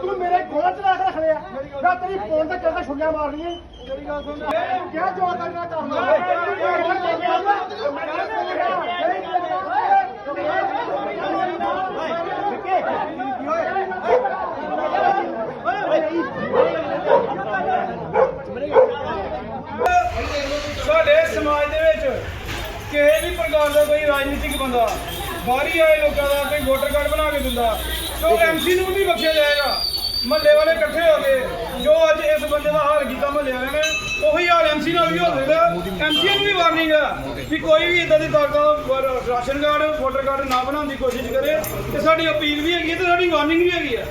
ਤੂੰ ਮੇਰੇ ਗੋਲ ਚਲਾ ਕੇ ਰੱਖ ਲਿਆ ਜਾਂ ਤੇਰੀ ਫੋਨ ਤੇ ਚੱਲਦਾ ਛੁੱਲੀਆਂ ਮਾਰਨੀ ਹੈ ਮੇਰੀ ਗੱਲ ਸੁਣ ਕਿਆ ਜਵਾਬ ਕਰਨਾ ਸਾਡੇ ਸਮਾਜ ਦੇ ਵਿੱਚ ਕਿਸੇ ਵੀ ਪ੍ਰਕਾਰ ਦਾ ਕੋਈ ਰਾਜਨੀਤਿਕ ਬੰਦਾ, ਬਾਹਰੀ ਆਏ ਲੋਕਾਂ ਦਾ ਕੋਈ ਵੋਟਰ ਕਾਰਡ ਬਣਾ ਕੇ ਦਿੰਦਾ ਸੋ ਐਮਸੀ ਨੂੰ ਵੀ ਬਖਸ਼ਿਆ ਜਾਏਗਾ। ਮਹੱਲੇ ਵਾਲੇ ਇਕੱਠੇ ਹੋ ਗਏ ਜੋ ਅੱਜ ਇਸ ਬੰਦੇ ਦਾ ਹਾਲ ਕੀਤਾ ਮਹੱਲੇ ਵਾਲਿਆਂ ਨੇ, ਉਹੀ ਹਾਲ ਐਮਸੀ ਨਾਲ ਵੀ ਹੋ ਸਕਦਾ। ਐਮਸੀ ਨੂੰ ਵੀ ਵਾਰਨਿੰਗ ਆ ਵੀ ਕੋਈ ਵੀ ਇਦਾਂ ਦੀ ਤਾਕਤ ਰਾਸ਼ਨ ਕਾਰਡ ਵੋਟਰ ਕਾਰਡ ਨਾ ਬਣਾਉਣ ਦੀ ਕੋਸ਼ਿਸ਼ ਕਰੇ, ਤੇ ਸਾਡੀ ਅਪੀਲ ਵੀ ਹੈਗੀ ਹੈ ਤੇ ਸਾਡੀ ਵਾਰਨਿੰਗ ਵੀ ਹੈਗੀ ਆ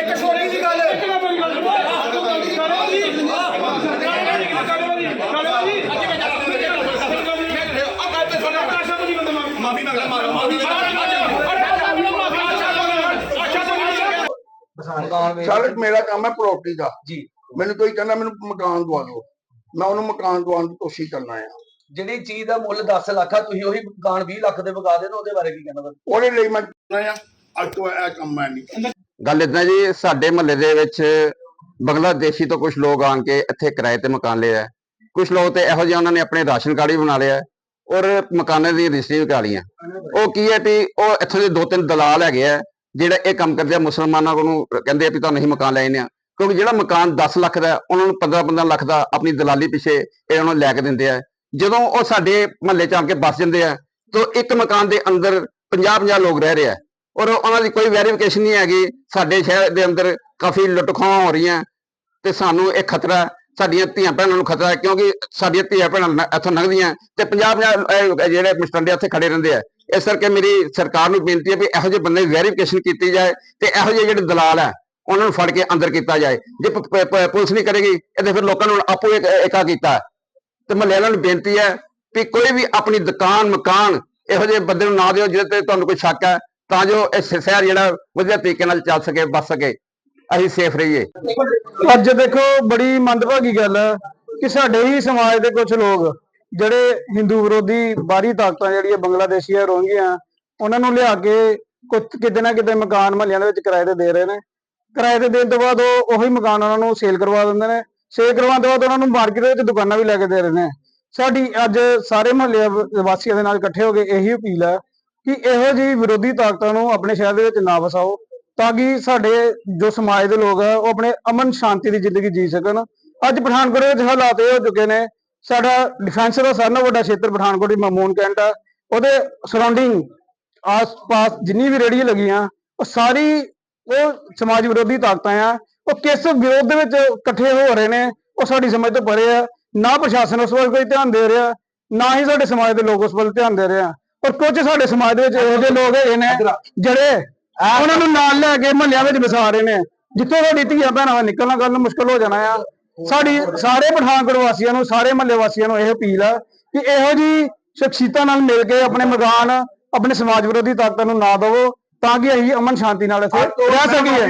ਇੱਕ ਛੋਟੀ ਜੀ ਗੱਲ ਇੱਕ ਨਾ ਬੜੀ ਗੱਲ ਕਰੋ ਜੀ ਕਰੋ ਜੀ ਕਰੋ ਜੀ ਸਰ ਮੇਰਾ ਕੰਮ ਹੈ ਪ੍ਰਾਪਰਟੀ ਦਾ। ਜੀ। ਮੈਨੂੰ ਕੋਈ ਕਹਿੰਦਾ ਮੈਨੂੰ ਮਕਾਨ ਦਵਾ ਦਿਓ। ਮੈਂ ਉਹਨੂੰ ਮਕਾਨ ਦਵਾਉਣ ਦੀ ਕੋਸ਼ਿਸ਼ ਕਰਨਾ ਆ ਜਿਹੜੀ ਚੀਜ਼ ਦਾ ਮੁੱਲ 10 ਲੱਖ ਆ ਤੁਸੀਂ ਉਹੀ ਮਕਾਨ 20 ਲੱਖ ਦੇ ਵਗਾ ਦੇਣ ਉਹਦੇ ਬਾਰੇ ਕੀ ਕਹਿਣਾ? ਉਹਦੇ ਲਈ ਮੈਂ ਕਰਨਾ ਆ ਅੱਜ ਤੋਂ ਇਹ ਕੰਮ ਹੈ ਨਹੀਂ। ਗੱਲ ਇਦਾਂ ਜੀ ਸਾਡੇ ਮਹੱਲੇ ਦੇ ਵਿੱਚ ਬੰਗਲਾਦੇਸ਼ੀ ਤੋਂ ਕੁਝ ਲੋਕ ਆਣ ਕੇ ਇੱਥੇ ਕਿਰਾਏ ਤੇ ਮਕਾਨ ਲਿਆ ਕੁਝ ਲੋਕ ਤੇ ਇਹੋ ਜਿਹੇ ਉਹਨਾਂ ਨੇ ਆਪਣੇ ਰਾਸ਼ਨ ਕਾਰਡ ਵੀ ਬਣਾ ਲਿਆ ਔਰ ਮਕਾਨਾਂ ਦੀ ਰਜਿਸਟਰੀ ਵੀ ਕਰਾ ਲਈਆਂ। ਉਹ ਕੀ ਹੈ ਵੀ ਉਹ ਇੱਥੋਂ ਦੇ ਦੋ ਤਿੰਨ ਦਲਾਲ ਹੈਗੇ ਆ, ਜਿਹੜਾ ਇਹ ਕੰਮ ਕਰਦੇ ਆ, ਮੁਸਲਮਾਨਾਂ ਨੂੰ ਕਹਿੰਦੇ ਆ ਵੀ ਤੁਹਾਨੂੰ ਅਸੀਂ ਮਕਾਨ ਲੈ ਜਾਂਦੇ ਆ। ਕਿਉਂਕਿ ਜਿਹੜਾ ਮਕਾਨ 10 ਲੱਖ ਦਾ, ਉਹਨਾਂ ਨੂੰ 15-15 ਲੱਖ ਦਾ ਆਪਣੀ ਦਲਾਲੀ ਪਿੱਛੇ ਇਹ ਉਹਨਾਂ ਨੂੰ ਲੈ ਕੇ ਦਿੰਦੇ ਆ। ਜਦੋਂ ਉਹ ਸਾਡੇ ਮਹੱਲੇ ਚ ਆ ਕੇ ਬਸ ਜਾਂਦੇ ਆ, ਤਾਂ ਇੱਕ ਮਕਾਨ ਦੇ ਅੰਦਰ 50-50 ਲੋਕ ਰਹਿ ਰਹੇ ਆ। ਔਰ ਉਹਨਾਂ ਦੀ ਕੋਈ ਵੈਰੀਫਿਕੇਸ਼ਨ ਨਹੀਂ ਹੈਗੀ, ਸਾਡੇ ਸ਼ਹਿਰ ਦੇ ਅੰਦਰ ਕਾਫੀ ਲੁੱਟ ਖੋਹਾਂ ਹੋ ਰਹੀਆਂ, ਤੇ ਸਾਨੂੰ ਇਹ ਖਤਰਾ ਸਾਡੀਆਂ ਧੀਆਂ ਭੈਣਾਂ ਨੂੰ ਖਤਰਾ ਹੈ, ਕਿਉਂਕਿ ਸਾਡੀਆਂ ਧੀਆਂ ਭੈਣਾਂ ਇੱਥੋਂ ਲੰਘਦੀਆਂ ਤੇ 50-50 ਜਿਹੜੇ ਮਸਟੰਡੇ ਉੱਥੇ ਖੜੇ ਰਹਿੰਦੇ ਆ ਇਸ ਕਰਕੇ ਮੇਰੀ ਸਰਕਾਰ ਨੂੰ ਬੇਨਤੀ ਹੈ ਵੀ ਇਹੋ ਜਿਹੇ ਬੰਦੇ ਦੀ ਵੈਰੀਫਿਕੇਸ਼ਨ ਕੀਤੀ ਜਾਏ ਤੇ ਇਹੋ ਜਿਹੇ ਜਿਹੜੇ ਦਲਾਲ ਹੈ, ਉਹਨਾਂ ਨੂੰ ਫੜ ਕੇ ਅੰਦਰ ਕੀਤਾ ਜਾਏ। ਜੇ ਪੁਲਿਸ ਨਹੀਂ ਕਰੇਗੀ ਇਹਦੇ ਫਿਰ ਲੋਕਾਂ ਨੂੰ ਆਪੋ ਇੱਕ ਕੀਤਾ ਤੇ ਮਹੱਲੇ ਵਾਲਿਆਂ ਨੂੰ ਬੇਨਤੀ ਹੈ ਵੀ ਕੋਈ ਵੀ ਆਪਣੀ ਦੁਕਾਨ, ਮਕਾਨ ਇਹੋ ਜਿਹੇ ਬੰਦੇ ਨੂੰ ਨਾ ਦਿਓ ਜਿਹਦੇ ਤੇ ਤੁਹਾਨੂੰ ਕੋਈ ਸ਼ੱਕ ਹੈ, ਤਾਂ ਜੋ ਇਹ ਸ਼- ਸ਼ਹਿਰ ਜਿਹੜਾ ਵਧੀਆ ਤਰੀਕੇ ਨਾਲ ਚੱਲ ਸਕੇ ਬਸ ਸਕੇ। ਅਸੀਂ ਸੇਫ ਰਹੀਏ। ਅੱਜ ਦੇਖੋ, ਬੜੀ ਮੰਦਭਾਗੀ ਗੱਲ ਹੈ ਕਿ ਸਾਡੇ ਹੀ ਸਮਾਜ ਦੇ ਕੁਝ ਲੋਕ, ਜਿਹੜੇ ਹਿੰਦੂ ਵਿਰੋਧੀ ਬਾਹਰੀ ਤਾਕਤਾਂ ਜਿਹੜੀਆਂ ਬੰਗਲਾਦੇਸ਼ੀ ਆ ਰੋਹਿੰਗੀਆਂ ਉਹਨਾਂ ਨੂੰ ਲਿਆ ਕੇ ਕੁਝ ਕਿਤੇ ਨਾ ਕਿਤੇ ਮਕਾਨ ਮਹੱਲਿਆਂ ਦੇ ਵਿੱਚ ਕਿਰਾਏ ਤੇ ਦੇ ਰਹੇ ਨੇ। ਕਿਰਾਏ ਤੇ ਦੇਣ ਤੋਂ ਬਾਅਦ ਉਹ ਉਹੀ ਮਕਾਨ ਉਹਨਾਂ ਨੂੰ ਸੇਲ ਕਰਵਾ ਦਿੰਦੇ ਨੇ। ਸੇਲ ਕਰਵਾਉਣ ਤੋਂ ਬਾਅਦ ਉਹਨਾਂ ਨੂੰ ਮਾਰਕੀਟ ਦੇ ਵਿੱਚ ਦੁਕਾਨਾਂ ਵੀ ਲੈ ਕੇ ਦੇ ਰਹੇ ਨੇ। ਸਾਡੀ ਅੱਜ ਸਾਰੇ ਮਹੱਲੇ ਵਾਸੀਆਂ ਦੇ ਨਾਲ ਇਕੱਠੇ ਹੋ ਕੇ ਇਹੀ ਅਪੀਲ ਹੈ ਕਿ ਇਹੋ ਜਿਹੀ ਵਿਰੋਧੀ ਤਾਕਤਾਂ ਨੂੰ ਆਪਣੇ ਸ਼ਹਿਰ ਦੇ ਵਿੱਚ ਨਾ ਵਸਾਓ। ਤਾਂ ਕਿ ਸਾਡੇ ਜੋ ਸਮਾਜ ਦੇ ਲੋਕ ਆ, ਉਹ ਆਪਣੇ ਅਮਨ ਸ਼ਾਂਤੀ ਦੀ ਜ਼ਿੰਦਗੀ ਜੀ ਸਕਣ। ਅੱਜ ਪਠਾਨਕੋਟ ਵਿੱਚ ਹਾਲਾਤ ਇਹ ਹੋ ਚੁੱਕੇ ਨੇ, ਸਾਡਾ ਡਿਫੈਂਸ ਦਾ ਸਾਰਿਆਂ ਨਾਲੋਂ ਵੱਡਾ ਖੇਤਰ ਪਠਾਨਕੋਟ ਦੀ ਮਮੂਨ ਕੈਂਟ ਆ। ਉਹਦੇ ਸਰਾਊਂਡਿੰਗ ਆਸ-ਪਾਸ ਜਿੰਨੀ ਵੀ ਰੇੜੀਆਂ ਲੱਗੀਆਂ, ਉਹ ਸਾਰੀ ਉਹ ਸਮਾਜ ਵਿਰੋਧੀ ਤਾਕਤਾਂ ਆ। ਉਹ ਕਿਸ ਵਿਰੋਧ ਦੇ ਵਿੱਚ ਇਕੱਠੇ ਹੋ ਰਹੇ ਨੇ, ਉਹ ਸਾਡੀ ਸਮਝ ਤੋਂ ਪਰੇ ਆ। ਨਾ ਪ੍ਰਸ਼ਾਸਨ ਉਸ ਵੱਲ ਕੋਈ ਧਿਆਨ ਦੇ ਰਿਹਾ, ਨਾ ਹੀ ਸਾਡੇ ਸਮਾਜ ਦੇ ਲੋਕ ਉਸ ਵੱਲ ਧਿਆਨ ਦੇ ਰਹੇ ਆ। ਪਰ ਕੁਝ ਸਾਡੇ ਸਮਾਜ ਦੇ ਵਿੱਚ ਇਹੋ ਜਿਹੇ ਲੋਕ ਹੈਗੇ ਨੇ, ਜਿਹੜੇ ਉਹਨਾਂ ਨੂੰ ਨਾਲ ਲੈ ਕੇ ਮਹੱਲਿਆਂ ਵਿੱਚ ਵਸਾ ਰਹੇ ਨੇ। ਜਿੱਥੋਂ ਸਾਡੀ ਧੀਆਂ ਭੈਣਾਂ ਨਿਕਲਣਾ ਗੱਲ ਮੁਸ਼ਕਲ ਹੋ ਜਾਣਾ ਆ। ਸਾਡੀ ਸਾਰੇ ਪਠਾਨਕੋਟ ਵਾਸੀਆਂ ਨੂੰ ਸਾਰੇ ਮਹੱਲੇ ਵਾਸੀਆਂ ਨੂੰ ਇਹ ਅਪੀਲ ਆ ਕਿ ਇਹੋ ਜੀ ਸ਼ਖਸੀਅਤਾਂ ਨਾਲ ਮਿਲ ਕੇ ਆਪਣੇ ਮਕਾਨ ਆਪਣੇ ਸਮਾਜ ਵਿਰੋਧੀ ਤਾਕਤਾਂ ਨੂੰ ਨਾ ਦਵੋ ਤਾਂ ਕਿ ਅਸੀਂ ਅਮਨ ਸ਼ਾਂਤੀ ਨਾਲ ਇੱਥੇ ਰਹਿ ਸਕੀਏ।